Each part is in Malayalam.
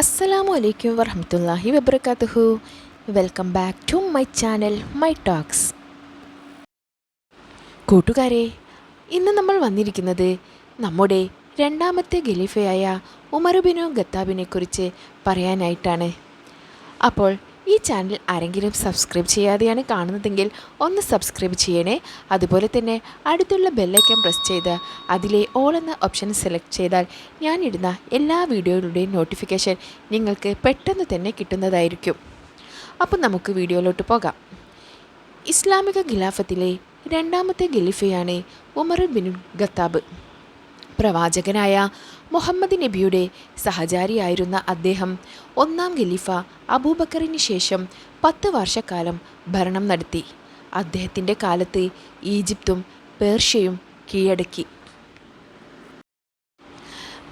അസ്സലാമു അലൈക്കും വറഹമത്തല്ലാഹി വബർക്കാത്തുഹു welcome back to my channel my talks. കൂട്ടുകാരെ ഇന്ന് നമ്മൾ വന്നിരിക്കുന്നത് നമ്മുടെ രണ്ടാമത്തെ ഖലീഫയായ ഉമറുബിനു ഗത്താബിനെക്കുറിച്ച് പറയാനായിട്ടാണ്. അപ്പോൾ ഈ ചാനൽ ആരെങ്കിലും സബ്സ്ക്രൈബ് ചെയ്യാതെയാണ് കാണുന്നതെങ്കിൽ ഒന്ന് സബ്സ്ക്രൈബ് ചെയ്യണേ. അതുപോലെ തന്നെ അടുത്തുള്ള ബെല്ലൈക്കൻ പ്രസ് ചെയ്ത് അതിലെ ഓൾ എന്ന ഓപ്ഷൻ സെലക്ട് ചെയ്താൽ ഞാനിടുന്ന എല്ലാ വീഡിയോകളുടെയും നോട്ടിഫിക്കേഷൻ നിങ്ങൾക്ക് പെട്ടെന്ന് തന്നെ കിട്ടുന്നതായിരിക്കും. അപ്പം നമുക്ക് വീഡിയോയിലോട്ട് പോകാം. ഇസ്ലാമിക ഖിലാഫത്തിലെ രണ്ടാമത്തെ ഖലീഫയാണ് ഉമർ ബിൻ ഖത്താബ്. പ്രവാചകനായ മുഹമ്മദ് നബിയുടെ സഹചാരിയായിരുന്ന അദ്ദേഹം ഒന്നാം ഖലീഫ അബൂബക്കറിന് ശേഷം പത്ത് വർഷക്കാലം ഭരണം നടത്തി. അദ്ദേഹത്തിന്റെ കാലത്ത് ഈജിപ്തും പേർഷ്യയും കീഴടക്കി.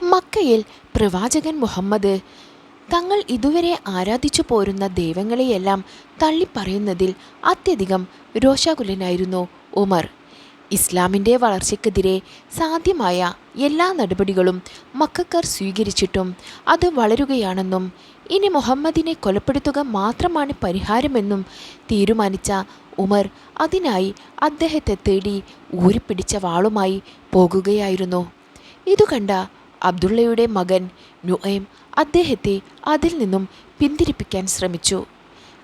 മക്കയിൽ പ്രവാചകൻ മുഹമ്മദ് തങ്ങൾ ഇതുവരെ ആരാധിച്ചു പോരുന്ന ദൈവങ്ങളെയെല്ലാം തള്ളിപ്പറയുന്നതിൽ അത്യധികം രോഷാകുലനായിരുന്നു ഉമർ. ഇസ്ലാമിന്റെ വളർച്ചയ്ക്കെതിരെ സാധ്യമായ എല്ലാ നടപടികളും മക്കാർ സ്വീകരിച്ചിട്ടും അത് വളരുകയാണെന്നും ഇനി മുഹമ്മദിനെ കൊലപ്പെടുത്തുക മാത്രമാണ് പരിഹാരമെന്നും തീരുമാനിച്ച ഉമർ അതിനായി അദ്ദേഹത്തെ തേടി ഊരിപ്പിടിച്ച വാളുമായി പോകുകയായിരുന്നു. ഇതു കണ്ട അബ്ദുള്ളയുടെ മകൻ നുഐം അദ്ദേഹത്തെ അതിൽ നിന്നും പിന്തിരിപ്പിക്കാൻ ശ്രമിച്ചു.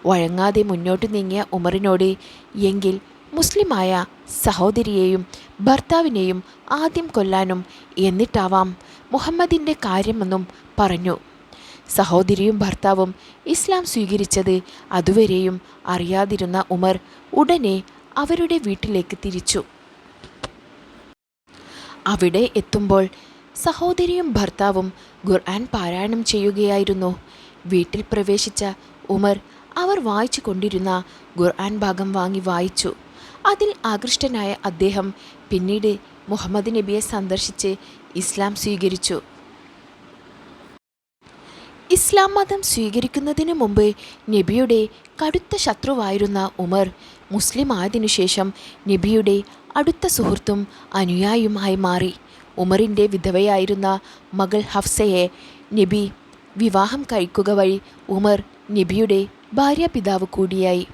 വഴങ്ങാതെ മുന്നോട്ട് നീങ്ങിയ ഉമറിനോട് എങ്കിൽ മുസ്ലിമായ സഹോദരിയെയും ഭർത്താവിനെയും ആദ്യം കൊല്ലാനും എന്നിട്ടാവാം മുഹമ്മദിന്റെ കാര്യമെന്നും പറഞ്ഞു. സഹോദരിയും ഭർത്താവും ഇസ്ലാം സ്വീകരിച്ചത് അതുവരെയും അറിയാതിരുന്ന ഉമർ ഉടനെ അവരുടെ വീട്ടിലേക്ക് തിരിച്ചു. അവിടെ എത്തുമ്പോൾ സഹോദരിയും ഭർത്താവും ഖുർആൻ പാരായണം ചെയ്യുകയായിരുന്നു. വീട്ടിൽ പ്രവേശിച്ച ഉമർ അവർ വായിച്ചു കൊണ്ടിരുന്ന ഖുർആൻ ഭാഗം വാങ്ങി വായിച്ചു. അതിൽ ആകൃഷ്ടനായ അദ്ദേഹം പിന്നീട് മുഹമ്മദ് നബിയെ സന്ദർശിച്ച് ഇസ്ലാം സ്വീകരിച്ചു. ഇസ്ലാം മതം സ്വീകരിക്കുന്നതിന് മുമ്പ് നബിയുടെ കടുത്ത ശത്രുവായിരുന്ന ഉമർ മുസ്ലിം ആയതിനുശേഷം നബിയുടെ അടുത്ത സുഹൃത്തും അനുയായിയുമായി മാറി. ഉമറിന്റെ വിധവയായിരുന്ന മകൾ ഹഫ്സയെ നബി വിവാഹം കഴിക്കുക വഴി ഉമർ നബിയുടെ ഭാര്യാപിതാവ് കൂടിയായി.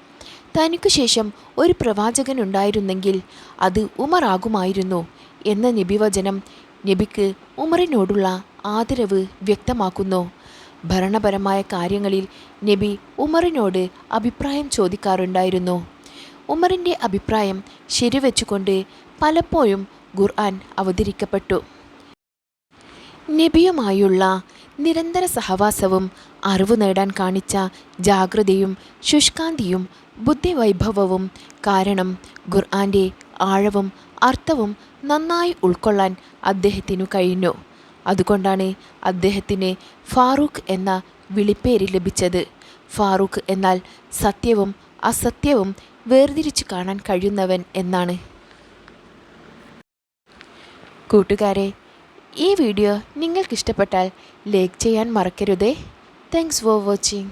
തനിക്കു ശേഷം ഒരു പ്രവാചകൻ ഉണ്ടായിരുന്നെങ്കിൽ അത് ഉമറാകുമായിരുന്നു എന്ന നബിവചനം നബിക്ക് ഉമറിനോടുള്ള ആദരവ് വ്യക്തമാക്കുന്നു. ഭരണപരമായ കാര്യങ്ങളിൽ നബി ഉമറിനോട് അഭിപ്രായം ചോദിക്കാറുണ്ടായിരുന്നു. ഉമറിന്റെ അഭിപ്രായം ശരിവെച്ചുകൊണ്ട് പലപ്പോഴും ഖുർആൻ അവതരിക്കപ്പെട്ടു. നബിയുമായുള്ള നിരന്തര സഹവാസവും അറിവ് നേടാൻ കാണിച്ച ജാഗ്രതയും ശുഷ്കാന്തിയും ബുദ്ധിവൈഭവവും കാരണം ഖുർആന്റെ ആഴവും അർത്ഥവും നന്നായി ഉൾക്കൊള്ളാൻ അദ്ദേഹത്തിനു കഴിഞ്ഞു. അതുകൊണ്ടാണ് അദ്ദേഹത്തിന് ഫാറൂഖ് എന്ന വിളിപ്പേര് ലഭിച്ചത്. ഫാറൂഖ് എന്നാൽ സത്യവും അസത്യവും വേർതിരിച്ചു കാണാൻ കഴിയുന്നവൻ എന്നാണ്. കൂട്ടുകാരെ ഈ വീഡിയോ നിങ്ങൾക്കിഷ്ടപ്പെട്ടാൽ ലൈക്ക് ചെയ്യാൻ മറക്കരുതേ. Thanks for watching